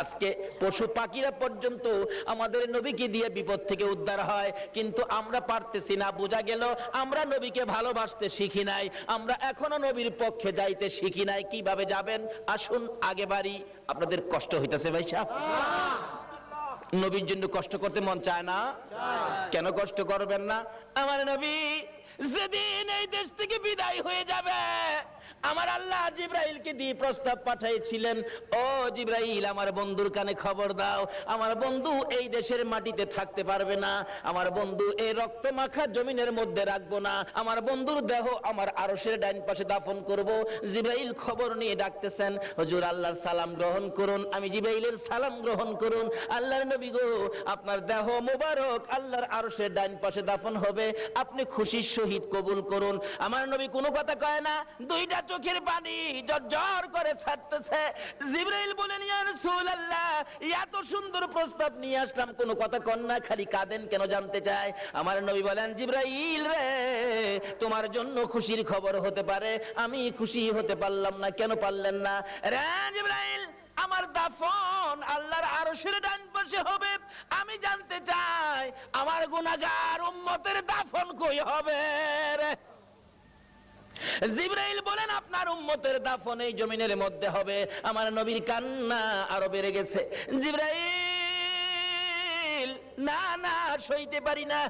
আজকে পশু পাখিরা পর্যন্ত আমাদের নবীকে দিয়ে বিপদ থেকে উদ্ধার হয়। কিন্তু আমরা পারতেছি না। বোঝা গেল আমরা নবীকে ভালোবাসতে শিখি নাই। আমরা এখনও নবীর পক্ষে যাইতে শিখি নাই। কীভাবে যাবেন? আসুন, আগে বাড়ি। আপনাদের কষ্ট হইতেছে ভাই সাহেব নবীর জন্য কষ্ট করতে মন চায় না। কেন কষ্ট করবেন না? আমার নবী, যেদিন এই দেশ থেকে বিদায় হয়ে যাবে আমার আল্লাহ জিব্রাইলকে দিয়ে প্রস্তাব পাঠাইছিলেন, ও জিব্রাইল, আমার বন্ধুর কানে খবর দাও। আমার বন্ধু এই দেশের মাটিতে থাকতে পারবে না। আমার বন্ধু এই রক্ত মাখা জমিনের মধ্যে রাখব না। আমার বন্ধুর দেহ আমার আরশের ডাইন পাশে দাফন করব। জিব্রাইল খবর নিয়ে ডাকতেছেন, হুজুর, আল্লাহর সালাম গ্রহণ করুন। আমি জিব্রাইলের সালাম গ্রহণ করুন। আল্লাহর নবী গো, আপনার দেহ মোবারক আল্লাহর আরশের ডাইন পাশে দাফন হবে। আপনি খুশির সহিত কবুল করুন। আমার নবী কোনো কথা কয় না, দুইটা চোখের পানি জর্জর করে ছাড়তেছে। জিব্রাইল বলেন ইয়া রাসূলুল্লাহ, এত সুন্দর প্রস্তাব নিয়ে আসলাম। কোনো কথা কন না খালি কাঁদেন, কেন জানতে চায়? আমার নবী বলেন, জিব্রাইল রে, তোমার জন্য খুশির খবর হতে পারে। আমি খুশি হতে পারলাম না, কেন পারলেন না? রে জিব্রাইল, আমার দাফন আল্লাহর আরশের ডান পাশে হবে। আমি জানতে চাই, আমার গুনাহগার উম্মতের দাফন কই হবে রে? জিব্রাইল বলেন, আপনার উম্মতের দাফন এই জমিনের মধ্যে হবে। আমার নবীর কান্না আরও বেড়ে গেছে। জিব্রাইল না না সইতে পারি না।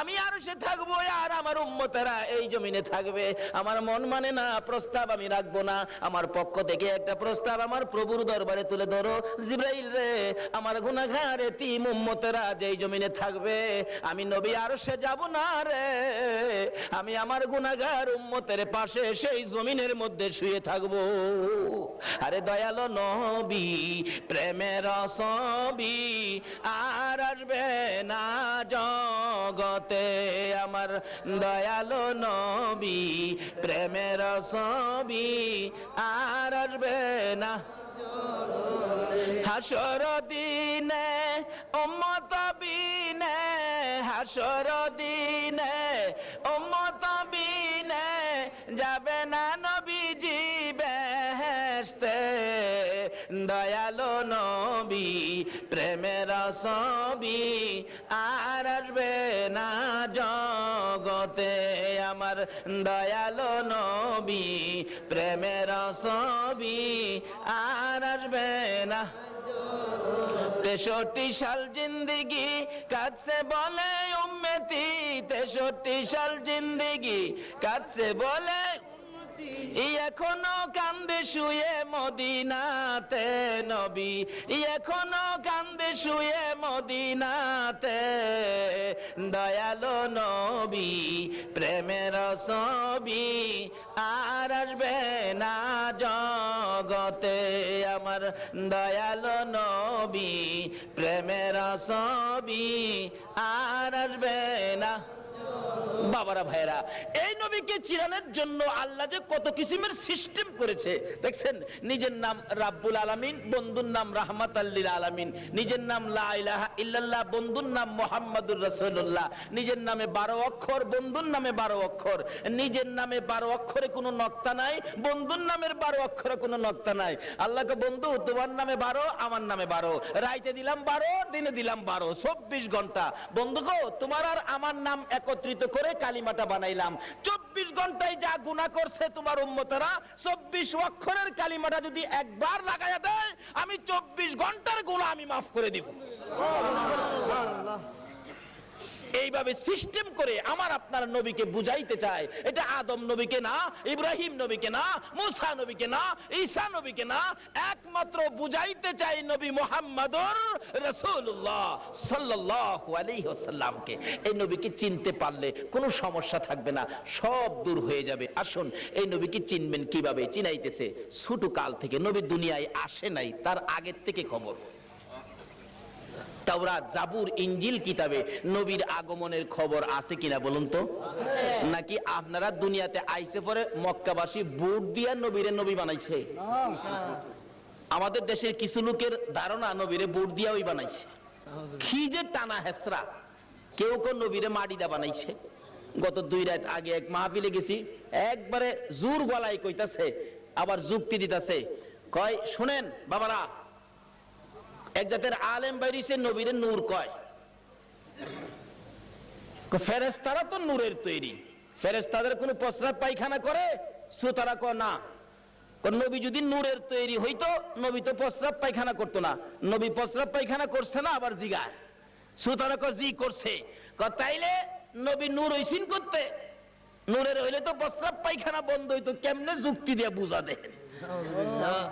আমি আর সে থাকব আর আমার উম্মতেরা এই জমিনে থাকবে। আমার মন মানে না, প্রস্তাব আমি রাখব না। আমার পক্ষ থেকে একটা প্রস্তাব আমার প্রভুর দরবারে তুলে ধরো। জিব্রাইল রে, আমার গুনাহগার এতিম উম্মতেরা যেই জমিনে থাকবে, আমি নবী আর সে যাব না রে। আমি আমার গুনাহগার উম্মতের পাশে সেই জমিনের মধ্যে শুয়ে থাকব। আরে দয়ালো নবী, প্রেমের সবি আর আসবে না জগতে আমার দয়ালো নবী, প্রেমের সবি আর আসবে না। হাসর দিনে, উম্মত বিনে, হাসর দিনে, উম্মত সবি আর আসবে না জগতে আমার দয়ালো নবী, প্রেমের সবি আর আসবে না। তেষট্টি সাল জিন্দিগি কাছে বলে উম্মেতি, তেষট্টি সাল জিন্দিগি কাছে বলে এখনও কান্দে শুয়ে মদিনাতে নবী। এখনও কান্দে শুয়ে মদিনাতে দয়ালো নবী, প্রেমের ছবি আর আসবে না জগতে। আমার দয়ালো নবী, প্রেমের ছবি আর আসবে না। বাবারা ভাইরা এই নবীকে চিরানোর জন্য আল্লাহ যে কত কিসিমের সিস্টেম করেছে, দেখছেন? নিজের নাম রাব্বুল আলামিন, বন্ধুর নাম রাহমাত আল্লিল আলামিন, নিজের নাম লা ইল্লাল্লাহ, বন্ধুর নাম মোহাম্মদুর রাসূলুল্লাহ, নিজের নামে বারো অক্ষর, বন্ধুর নামে বারো অক্ষর, নিজের নামে বারো অক্ষরে কোনো নক্তা নাই, বন্ধুর নামের বারো অক্ষরে কোনো নক্তা নাই। আল্লাহকে বন্ধু, তোমার নামে বারো, আমার নামে বারো, রাইতে দিলাম বারো, দিনে দিলাম বারো, চব্বিশ ঘণ্টা। বন্ধু তোমার আর আমার নাম একত্রিত করে কালিমাটা বানাইলাম। চব্বিশ ঘন্টায় যা গুণা করছে তোমার উম্মতেরা, চব্বিশ অক্ষরের কালিমাটা যদি একবার লাগাইয়া দেয়, আমি চব্বিশ ঘণ্টার গুণা আমি মাফ করে দিব। এইভাবে সিস্টেম করে আমার আপনার নবীকে বুঝাইতে চায়। এটা আদম নবীকে না, ইব্রাহিম নবীকে না, মুসা নবীকে না, ঈসা নবীকে না, একমাত্র বুঝাইতে চাই নবী মোহাম্মদুর ওয়াসাল্লামকে। এই নবীকে চিনতে পারলে কোনো সমস্যা থাকবে না, সব দূর হয়ে যাবে। আসুন, এই নবীকে চিনবেন কীভাবে? চিনাইতেছে ছোট কাল থেকে, নবী দুনিয়ায় আসে নাই, তার আগের থেকে খবর। তাওরাত, জাবুর, ইঞ্জিল কিতাবে নবীর আগমনের খবর আছে কিনা বলুন তো? নাকি আপনারা দুনিয়াতে আইসে পরে মক্কাবাসী বুট দিয়া নবীরে নবী বানাইছে? আমাদের দেশের কিছু লোকের ধারণা নবীরে বুট দিয়া ওই বানাইছে। কি যে টানা হেসরা। কেউ কেউ নবীরে মাটি দা বানাইছে। গত দুই রাত আগে এক মাহফিলে গেছি, একবারে জোর গলায় কইতাছে, আবার যুক্তি দিতাছে, কয়, শুনেন, বাবারা এক জাতের আলেম বাইরিছে নবীরে নূর কয়। ফেরেস্তারা তো নূরের তৈরি। ফেরেস্তাদের কোনো প্রস্রাব পায়খানা করে? শ্রোতারা ক না। নবী যদি নূরের তৈরি হইতো নবী তো প্রস্রাব পায়খানা করতো না। নবী প্রস্রাব পায়খানা করছে না আবার জিগায়। শ্রোতারা ক জি করছে। তাইলে নবী নূর হইসিন করতে। নূরের হইলে তো প্রস্রাব পায়খানা বন্ধ হইতো কেমনে যুক্তি দিয়ে বুঝা দেন?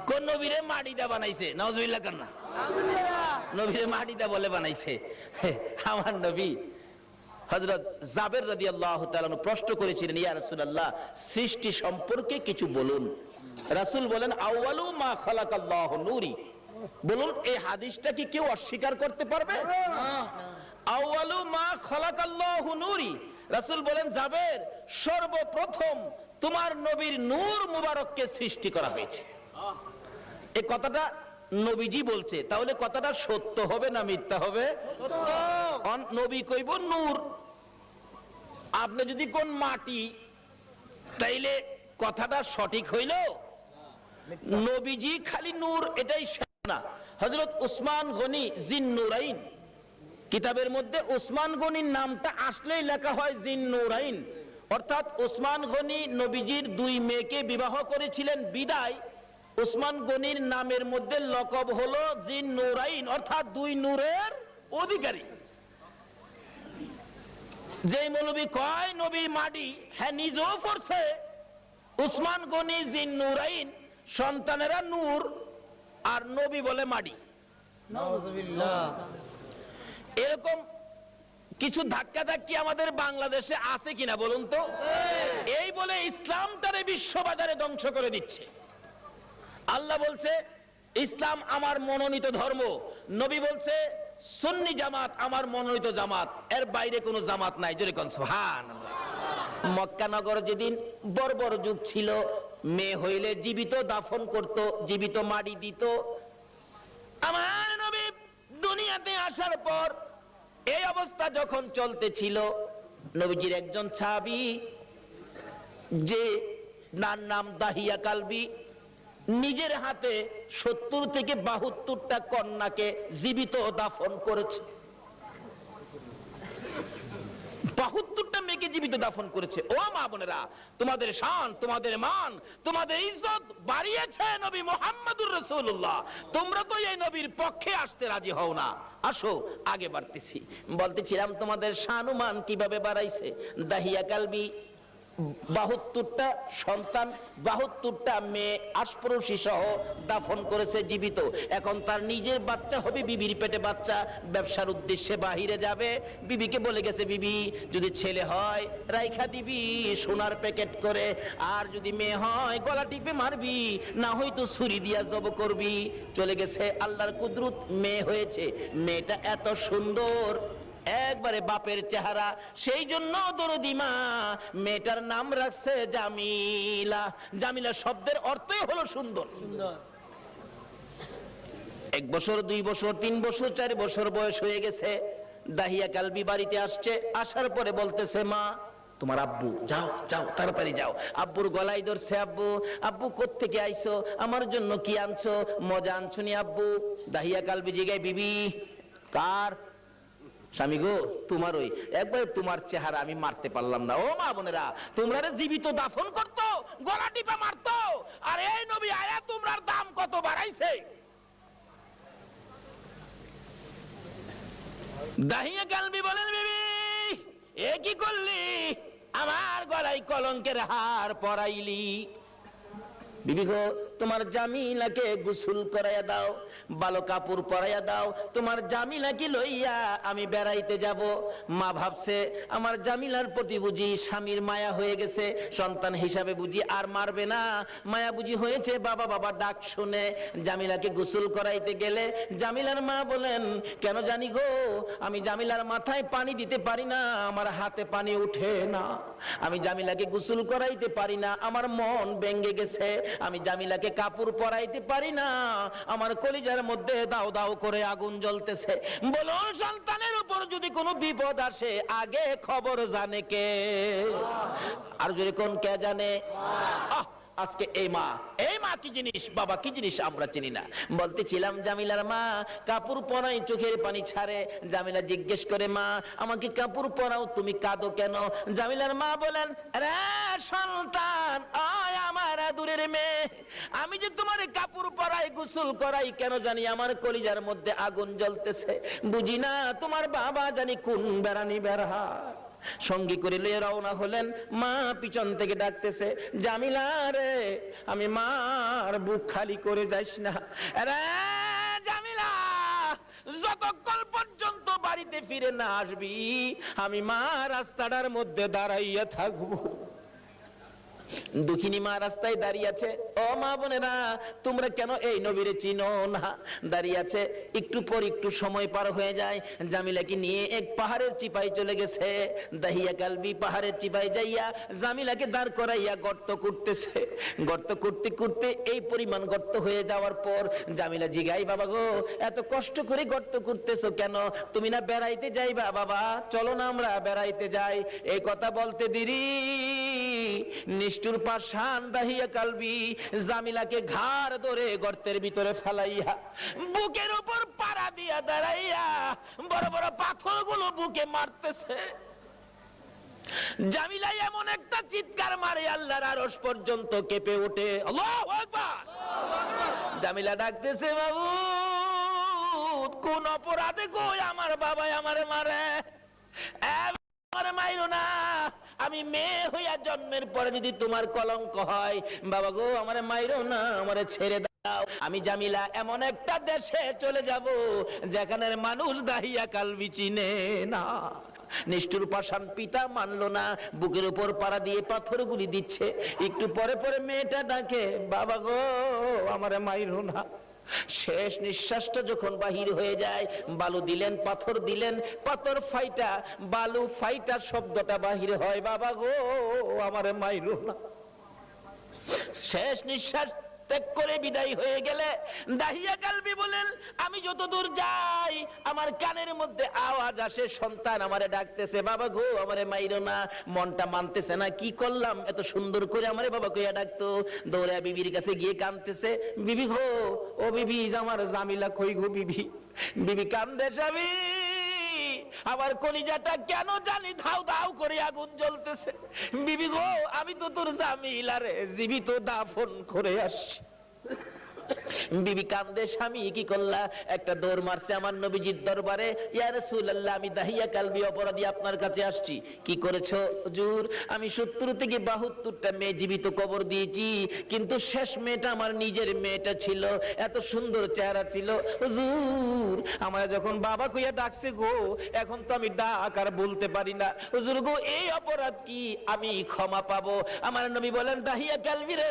কোন নবীরে মাটি দা বানাইছে। নজুবিল্লাহ কান্না নবীরে মাটি বলে বানাইছে। আমার নবী হযরত জাবের রাদিয়াল্লাহু তাআলা প্রশ্ন করেছিলেন, ইয়া রাসূলুল্লাহ, সৃষ্টি সম্পর্কে কিছু বলুন। রাসূল বলেন, আউয়ালু মা খালাকাল্লাহু নূরি। বলুন এই হাদিসটা কি কেউ অস্বীকার করতে পারবে? আউয়ালু মা খালাকাল্লাহু নূরি। রাসূল বলেন, জাবের সর্বপ্রথম তোমার নবীর নূর মুবারককে সৃষ্টি করা হয়েছে। এই কথাটা নবীজি বলছে তাহলে কথাটা সত্য হবে না মিথ্যা হবে? নবী কইব নূর আপনি যদি কোন মাটি তাইলে কথাটা সঠিক হইল? নবীজি খালি নূর এটাই না। হজরত উসমান গনি জিন নুরাইন কিতাবের মধ্যে উসমান গনির নামটা আসলেই লেখা হয় জিন নুরাইন অর্থাৎ উসমান গনি নবীজির দুই মেয়েকে বিবাহ করেছিলেন বিদায়। উসমান গনির নামের মধ্যে লকব হলো জিন নুরাইন অর্থাৎ দুই নূরের অধিকারী। যেই মৌলবী কয় নবী মাডি হ্যাঁ নিজেও পড়ছে। উসমান গনি জিন নুরাইন সন্তানেরা নূর আর নবী বলে মাডি এরকম কিছু ধাক্কা ধাক্কি আমাদের বাংলাদেশে আছে কিনা বলুন তো? এই বলে ইসলাম তারে বিশ্ববাজারে ধ্বংস করে দিচ্ছে। আল্লাহ বলছে, ইসলাম আমার মনোনীত ধর্ম। নবী বলছে, সুন্নি জামাত আমার মনোনীত জামাত। এর বাইরে কোনো জামাত নাই, জোরে কোন সুবহান মক্কা নগর যেদিন বর্বর যুগ ছিল, মেয়ে হইলে জীবিত, দাফন করত, জীবিত মাটি দিত। আমার নবী দুনিয়াতে আসার পর এই অবস্থা যখন চলতেছিল, নবীজির একজন ছাবি যে নার নাম দাহিয়া কালবি নিজের হাতে সত্তর থেকে বাহাত্তরটা কন্যাকে জীবিত দাফন করেছে। বাহাত্তরটা মেয়েকে জীবিত দাফন করেছে। ও মা বোনেরা, তোমাদের শান, তোমাদের মান, তোমাদের ইজ্জত বাড়িয়েছে নবী মোহাম্মদুর রসুল্লাহ তোমরা তো এই নবীর পক্ষে আসতে রাজি হও না। আসো, আগে বাড়তেছি। বলতেছিলাম, তোমাদের শান মান কীভাবে বাড়াইছে? দাহিয়া কালবি বাহাত্তরটা সন্তান, বাহাত্তরটা মেয়ে, আশপড়শি সহ দাফন করেছে জীবিত। এখন তার নিজের বাচ্চা হবে বিবির পেটে বাচ্চা, ব্যবসার উদ্দেশ্যে বাহিরে যাবে। বিবিকে বলে গেছে, বিবি, যদি ছেলে হয়, রাইখা দিবি সোনার প্যাকেট করে। আর যদি মেয়ে হয়, গলা টিপে মারবি। না হয়তো ছুরি দিয়া জব করবি। চলে গেছে আল্লাহর কুদরত মেয়ে হয়েছে। মেয়েটা এত সুন্দর একবারে বাপের চেহারা। সেই জন্য দরদিমা মেয়েটার নাম রাখছে জামিলা। জামিলা শব্দের অর্থই হলো সুন্দর। এক বছর দুই বছর তিন বছর চার বছর বয়স হয়ে গেছে। দাহিয়া কালবি বাড়িতে আসছে আসার পরে বলতেছে মা তোমার আব্বু যাও যাও তাড়াতাড়ি যাও। আব্বুর গলায় ধরছে আব্বু আব্বু কোত্থেকে আইছো? আমার জন্য কি আনছো? মজা আনছো নি আব্বু? দাহিয়া কালবি জিগায় বিবি কার স্বামী গো, তোমার ওই, একবার তোমার চেহারা আমি মারতে পারলাম না। ও মা বোনেরা, তোমরা জীবিত দাফন করতো, গলা টিপা মারতো, আর এই নবী আয়া তোমরার দাম কত বাড়াইছে? দাহিয়া কালবি বলেন, বিবি, এ কি করলি? আমার গলায় কলঙ্কের হার পরাইলি। বিবি গো তোমার জামিলাকে গোসল করাইয়া দাও ভালো কাপড় পরাইয়া দাও, তোমার জামিলাকে লইয়া আমি বেড়াইতে যাব। মা ভাবছে, আমার জামিলার প্রতি বুঝি স্বামীর মায়া হয়ে গেছে, সন্তান হিসাবে বুঝি আর মারবে না। মায়া বুঝি হয়েছে, বাবা বাবা ডাক শুনে জামিলাকে গোসল করাইতে গেলে জামিলার মা বলেন, কেন জানি গো, আমি জামিলার মাথায় পানি দিতে পারি না, আমার হাতে পানি উঠে না। আমি জামিলাকে গোসল করাইতে পারি না, আমার মন ভেঙ্গে গেছে, আমি জামিলাকে কাপড় পরাইতে পারি না, আমার কলিজার মধ্যে দাও দাও করে আগুন জ্বলতেছে। বলুন, সন্তানের উপর যদি কোনো বিপদ আসে, আগে খবর জানে কে? আর যদি কোন কে জানে? আহ! আজকে এই মা এই মা কি জিনিস? বাবা, কি জিনিস আমরা চিনি না। বলতেছিলাম, জামিলার মা, কাপড় পরাই চোখের পানি ছাড়ে। জামিলা জিজ্ঞেস করে, মা, আমাকে কাপড় পরাও, তুমি কাঁদো কেন? জামিলার মা বলেন রে সন্তান, আয় আমার দূরের মেয়ে। আমি যে তোমার কাপড় পরাই, গোসল করাই, কেন জানি আমার কলিজার মধ্যে আগুন জ্বলতেছে। বুঝি না তোমার বাবা জানি কোন বেড়ানি বেড়া সঙ্গী করে লয়ে রওনা হলেন। মা পিছন থেকে ডাকতেছে, জামিলা রে, আমি মার বুক খালি করে যাইস না। জামিলা, যতক্ষণ পর্যন্ত বাড়িতে ফিরে না আসবি, আমি মা রাস্তাটার মধ্যে দাঁড়াইয়া থাকব। দুঃখিনী মা রাস্তায় দাঁড়িয়ে আছে। ও মা বোনেরা, তোমরা কেন এই নবীরে চিনো না? দাঁড়িয়ে আছে, একটু পর একটু সময় পার হয়ে যায়। জামিলাকে নিয়ে এক পাহাড়ের চিপাই চলে গেছে। দাহিয়া কালবি পাহাড়ের চিপাই যাইয়া জামিলাকে দাঁড় করাইয়া গর্ত করতেছে। গর্ত করতে করতে এই পরিমাণ গর্ত হয়ে যাওয়ার পর জামিলা জিগাই বাবা গো, এত কষ্ট করে গর্ত করতেছো কেন? তুমি না বেড়াইতে যাইবা, বাবা? চলো না আমরা বেড়াইতে যাই। এই কথা বলতে দেরি। নিষ্ঠুর পাশান দাহিয়া কালবি, জামিলাকে ঘাড় ধরে গর্তের ভিতরে ফেলাইয়া, বুকের উপর পাড়া দিয়া দাঁড়াইয়া বড় বড় পাথরগুলো বুকে মারতেছে। জামিলা এমন একটা চিৎকার মারে, আল্লাহর আরশ পর্যন্ত কেঁপে ওঠে। আল্লাহু আকবার! জামিলা ডাকতেছে, বাবু, কোন অপরাধে কই আমার বাবা আমারে মারে? আমারে মাইরো না। আমি মেয়ে হইয়া জন্মের পরে যদি তোমার কলঙ্ক হয়, বাবা গো, আমারে মাইরো না, আমারে ছেড়ে দাও। আমি জামিলা এমন একটা দেশে চলে যাব যেখানের মানুষ দাহিয়া কালবি চিনে না। নিষ্ঠুর পাষাণ পিতা মানলো না, বুকের উপর পাড়া দিয়ে পাথরগুলি দিচ্ছে। একটু পরে পরে মেয়েটা ডাকে, বাবা গো, আমারে মাইরো না। শেষ নিঃশ্বাসটা যখন বাহির হয়ে যায়, বালু দিলেন, পাথর দিলেন, পাথর ফাইটা, বালু ফাইটা শব্দটা বাহির হয়, বাবা গো, আমারে মাইরো না। শেষ নিঃশ্বাস ত্যাগ করে বিদায় হয়ে গেলে দাহিয়া কালবি বলেন, আমি যত দূর যাই, আমার কানের মধ্যে আওয়াজ আসে, সন্তান আমারে ডাকতেছে, বাবা গো, আমারে মাইরো না, মনটা মানতেছে না, কি করলাম? এত সুন্দর করে আমারে বাবা কইয়া ডাকতো, দৌড়া বিবির কাছে গিয়ে কানতেছে, বিবি গো, ও বিবি আমার জামিলা কই গো বিবি? বিবি কান্দে, স্বামী আমার কলিজাটা কেন জানি ধাও ধাও করে আগুন জ্বলতেছে। বিবি গো, আমি তো তোর জামিলারে জীবিত দাফন করে আসছি। বিবি কান্দে, স্বামী কি করলা? একটা দৌড় মারছে আমার নবীজির দরবারে। ইয়া আমি দাহিয়া কালবি অপরাধী আপনার কাছে আসছি। কি আমি সত্তর থেকে বাহাত্তরটা মেয়ে জীবিত কবর দিয়েছি, কিন্তু শেষ মেয়েটা আমার নিজের মেয়েটা ছিল। এত সুন্দর চেহারা ছিল। হুজুর আমার যখন বাবা কইয়া ডাকছে গো, এখন তো আমি ডাক আর বলতে পারি না। হুজুর গো, এই অপরাধ কি? আমি ক্ষমা পাবো। আমার নবী বলেন, দাহিয়া কালবি রে,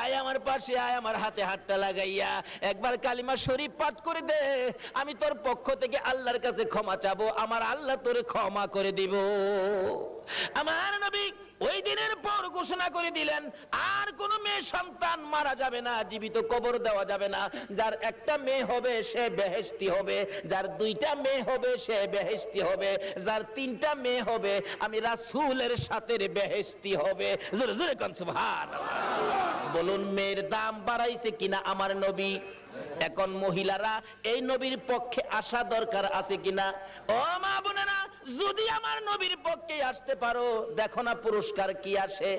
আয় আমার পাশে, আয় আমার হাতে হাতটা লাগাইয়া একবার কালিমা শরীফ পাঠ করে দে। আমি তোর পক্ষ থেকে আল্লাহর কাছে ক্ষমা চাবো, আমার আল্লাহ তোরে ক্ষমা করে দিব। আমার নবী ওই দিনের পর ঘোষণা করে দিলেন, আর কোন মেয়ে সন্তান মারা যাবে না, জীবিত কবর দেওয়া যাবে না। যার একটা মেয়ে হবে, সে বেহেশতি হবে। যার দুইটা মেয়ে হবে, সে বেহেশতি হবে। যার তিনটা মেয়ে হবে, আমি রাসূলের সাথে বেহেশতি হবে। জোরে জোরে কোন, সুবহানাল্লাহ। বলুন, মেয়ের দাম বাড়াইছে কিনা আমার নবী? এখন মহিলারা এই নবীর পক্ষে আসা দরকার আছে কিনা? ও মা বোনেরা, যদি আমার নবীর পক্ষে আসতে পারো, দেখো না পুরস্কার কি আসে।